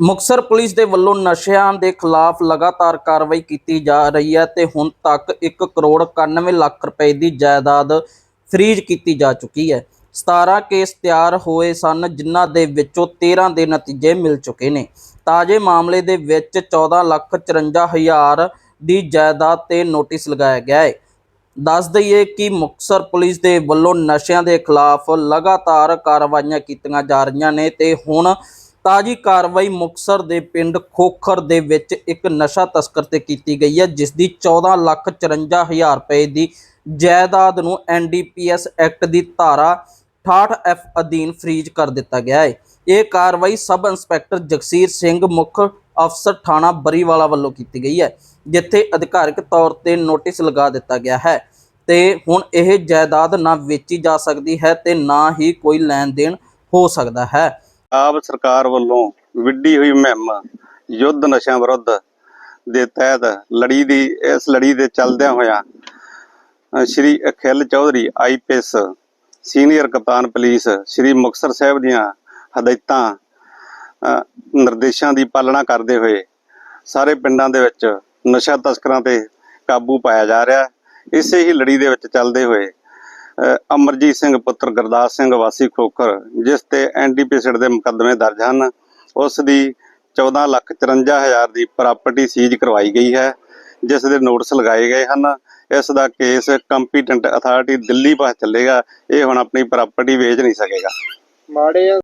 Muktsar police ਦੇ ਵੱਲੋਂ ਨਸ਼ਿਆਂ ਦੇ ਖਿਲਾਫ ਲਗਾਤਾਰ ਕਾਰਵਾਈ ਕੀਤੀ ਜਾ ਰਹੀ ਹੈ ਤੇ ਹੁਣ ਤੱਕ 1 ਕਰੋੜ 91 ਲੱਖ ਰੁਪਏ ਦੀ ਜਾਇਦਾਦ ਫ੍ਰੀਜ਼ ਕੀਤੀ ਜਾ ਚੁੱਕੀ ਹੈ। 17 ਕੇਸ ਤਿਆਰ ਹੋਏ ਸਨ, ਜਿਨ੍ਹਾਂ ਦੇ ਵਿੱਚੋਂ 13 ਦੇ ਨਤੀਜੇ ਮਿਲ ਚੁੱਕੇ ਨੇ। ਤਾਜ਼ੇ ਮਾਮਲੇ ਦੇ ਵਿੱਚ 14 ਲੱਖ 54 ਹਜ਼ਾਰ ਦੀ ਜਾਇਦਾਦ ਤੇ ਨੋਟਿਸ ਲਗਾਇਆ ਗਿਆ ਹੈ। ਦੱਸ ਦਈਏ ਕਿ ਮੁਕਤਸਰ ਪੁਲਿਸ ਦੇ ਵੱਲੋਂ ਨਸ਼ਿਆਂ ਦੇ ਖਿਲਾਫ ਲਗਾਤਾਰ ਕਾਰਵਾਈਆਂ ਕੀਤੀਆਂ ਜਾ ਰਹੀਆਂ ਨੇ ਤੇ ਹੁਣ ਤਾਜੀ ਕਾਰਵਾਈ ਮੁਕਤਸਰ ਦੇ ਪਿੰਡ ਖੋਖਰ ਦੇ ਵਿੱਚ ਇੱਕ ਨਸ਼ਾ ਤਸਕਰ ਤੇ ਕੀਤੀ ਗਈ ਹੈ, ਜਿਸ ਦੀ 14 ਲੱਖ 54 ਹਜ਼ਾਰ ਰੁਪਏ ਦੀ ਜਾਇਦਾਦ ਨੂੰ ਐਨਡੀਪੀਐਸ ਐਕਟ ਦੀ ਧਾਰਾ 68 ਐਫ ਅਧੀਨ ਫ੍ਰੀਜ਼ ਕਰ ਦਿੱਤਾ ਗਿਆ ਹੈ। ਇਹ ਕਾਰਵਾਈ ਸਬ ਇੰਸਪੈਕਟਰ ਜਗਸੀਰ ਸਿੰਘ, ਮੁੱਖ ਅਫਸਰ ਥਾਣਾ ਬਰੀਵਾਲਾ ਵੱਲੋਂ ਕੀਤੀ ਗਈ ਹੈ, ਜਿੱਥੇ ਅਧਿਕਾਰਿਕ ਤੌਰ ਤੇ ਨੋਟਿਸ ਲਗਾ ਦਿੱਤਾ ਗਿਆ ਹੈ। ਤੇ ਹੁਣ ਇਹ ਜਾਇਦਾਦ ਨਾ ਵੇਚੀ ਜਾ ਸਕਦੀ ਹੈ ਤੇ ਨਾ ਹੀ ਕੋਈ ਲੈਣ ਦੇਣ ਹੋ ਸਕਦਾ ਹੈ। ਆਪ ਸਰਕਾਰ ਵੱਲੋਂ ਵਿੱਢੀ ਹੋਈ ਮੁਹਿੰਮ ਯੁੱਧ ਨਸ਼ਿਆਂ ਵਿਰੁੱਧ ਦੇ ਤਹਿਤ ਲੜੀ ਦੀ, ਇਸ ਲੜੀ ਦੇ ਚੱਲਦਿਆਂ ਹੋਇਆਂ ਸ਼੍ਰੀ ਅਖਿਲ ਚੌਧਰੀ ਆਈਪੀਐਸ ਸੀਨੀਅਰ ਕਪਤਾਨ ਪੁਲਿਸ ਸ਼੍ਰੀ ਮੁਕਤਸਰ ਸਾਹਿਬ ਦੀਆਂ ਹਦਾਇਤਾਂ ਨਿਰਦੇਸ਼ਾਂ ਦੀ ਪਾਲਣਾ ਕਰਦੇ ਹੋਏ ਸਾਰੇ ਪਿੰਡਾਂ ਦੇ ਵਿੱਚ ਨਸ਼ਾ ਤਸਕਰਾਂ ਤੇ ਕਾਬੂ ਪਾਇਆ ਜਾ ਰਿਹਾ। ਇਸੇ ਹੀ ਲੜੀ ਦੇ ਵਿੱਚ ਚੱਲਦੇ ਹੋਏ ਅਮਰਜੀਤ ਸਿੰਘ ਪੁੱਤਰ ਗੁਰਦਾਸ ਸਿੰਘ ਵਾਸੀ ਖੋਖਰ, ਜਿਸ ਤੇ ਐਨਡੀਪੀਐਸਡ ਦੇ ਮੁਕੱਦਮੇ ਦਰਜ ਹਨ, ਉਸ ਦੀ 14 ਲੱਖ 54 ਹਜ਼ਾਰ ਦੀ ਪ੍ਰਾਪਰਟੀ ਸੀਜ਼ ਕਰਵਾਈ ਗਈ ਹੈ, ਜਿਸ ਦੇ ਨੋਟਿਸ ਲਗਾਏ ਗਏ ਹਨ। ਇਸ ਦਾ ਕੇਸ ਕੰਪੀਟੈਂਟ ਅਥਾਰਟੀ ਦਿੱਲੀ ਪਾਸ ਚੱਲੇਗਾ, ਇਹ ਹੁਣ ਆਪਣੀ ਪ੍ਰਾਪਰਟੀ ਵੇਚ ਨਹੀਂ ਸਕੇਗਾ। ਮਾੜੇ